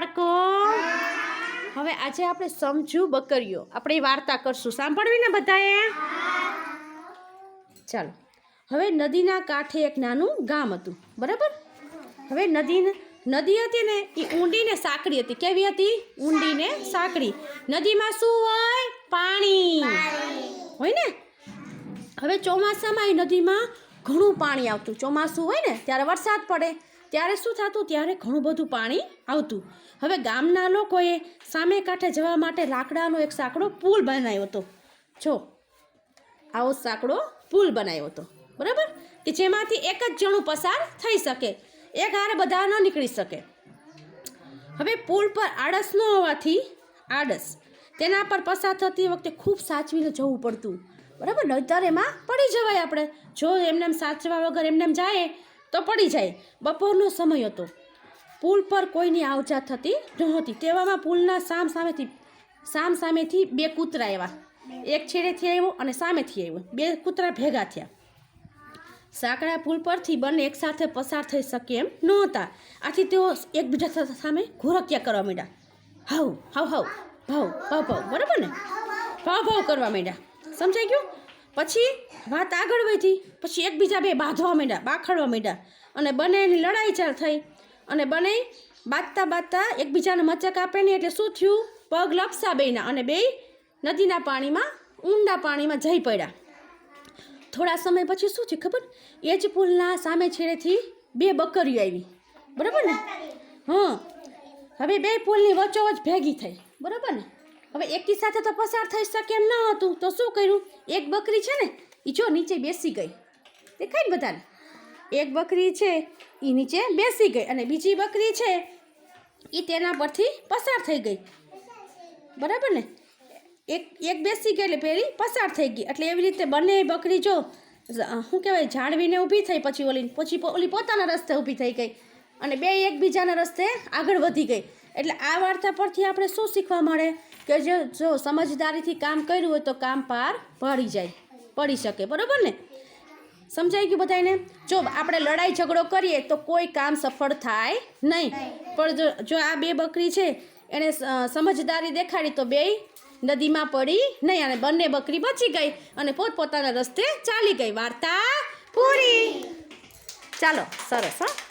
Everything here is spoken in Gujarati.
બાળકો. હવે આજે આપણે સમજુ બકરીઓ. આપણે વાર્તા કરશું. સાંભળવી ને બધાએ? ચાલો. હવે નદીના કાંઠે એક નાનું ગામ હતું. બરાબર? હવે નદી નદી હતી ને એ ઊંડી ને સાંકડી હતી. કેવી હતી? ઊંડી ને સાંકડી નદીમાં શું હોય? પાણી. હોય ને? હવે ચોમાસામાં એ નદીમાં ઘણું પાણી આવતું. ચોમાસું હોય ને, ત્યારે વરસાદ પડે. ત્યારે શું થતું? ત્યારે ઘણું બધું પાણી આવતું. હવે ગામના લોકોએ સામે કાંઠે જવા માટે લાકડાનો એક સાંકડો પુલ બનાવ્યો હતો. જો, આવો સાંકડો પુલ બનાવ્યો હતો. બરાબર? કે જેમાંથી એક જ જણું પસાર થઈ શકે. એક હારે બધા ન નીકળી શકે. હવે પુલ પર આડસ ન હોવાથી આડસ તેના પર પસાર થતી વખતે ખૂબ સાચવીને જવું પડતું. બરાબર? નહીતર એમાં પડી જવાય આપણે. જો એમનેમ સાચવા વગર એમને જાય તો પડી જાય. બપોરનો સમય હતો. પુલ પર કોઈની આવજા થતી નહોતી. તેવામાં પુલના સામ સામેથી સામ સામેથી બે કૂતરા આવ્યા. એક છેડેથી આવ્યો અને સામેથી આવ્યો. બે કૂતરા ભેગા થયા. સાંકડા પુલ પરથી બંને એકસાથે પસાર થઈ શકે એમ નહોતા. આથી તેઓ એકબીજા સામે ઘોરક્યા કરવા માંડ્યા. હાવ હાવ હાવ ભાવ ભાવ ભાવ. બરાબર ને? ભાવ ભાવ કરવા માંડ્યા. સમજાઈ ગયું? પછી વાત આગળ વધી પછી એકબીજા બે બાંધવા માંડ્યા બાખડવા માંડ્યા અને બંનેની લડાઈ ચાલ થઈ અને બંને બાંધતા બાંધતા એકબીજાને મચક આપે ને એટલે શું થયું? પગ લપસા બેના અને બે નદીના પાણીમાં ઊંડા પાણીમાં જઈ પડ્યા. થોડા સમય પછી શું થયું ખબર? એ જ પુલના સામે છેડેથી બે બકરીઓ આવી. બરાબર ને? હા. હવે બે પુલની વચ્ચોવચ ભેગી થઈ. બરાબર ને? હવે એકી સાથે તો પસાર થઈ શકે એમ ન હતું. તો શું કર્યું? એક બકરી છે ને એ જો નીચે બેસી ગઈ. દેખાય ને બધાને? એક બકરી છે એ નીચે બેસી ગઈ અને બીજી બકરી છે એ તેના પરથી પસાર થઈ ગઈ. બરાબર ને? એક એક બેસી ગઈ એટલે પેલી પસાર થઈ ગઈ. એટલે એવી રીતે બંને બકરી જો શું કહેવાય, જાળવીને ઊભી થઈ પછી ઓલી પછી ઓલી પોતાના રસ્તે ઊભી થઈ ગઈ. અને બે એકબીજાના રસ્તે આગળ વધી ગઈ. એટલે આ વાર્તા પરથી આપણે શું શીખવા મળે? કે જો જો સમજદારીથી કામ કર્યું હોય તો કામ પાર પડી જાય, પડી શકે, બરાબર ને? સમજાઈ ગયું બધાને જો આપણે લડાઈ ઝઘડો કરીએ તો કોઈ કામ સફળ થાય નહીં. પણ જો જો આ બે બકરી છે એણે સમજદારી દેખાડી તો બે નદીમાં પડી નહીં અને બંને બકરી બચી ગઈ અને પોતપોતાના રસ્તે ચાલી ગઈ. વાર્તા પૂરી. ચાલો, સરસ, હા?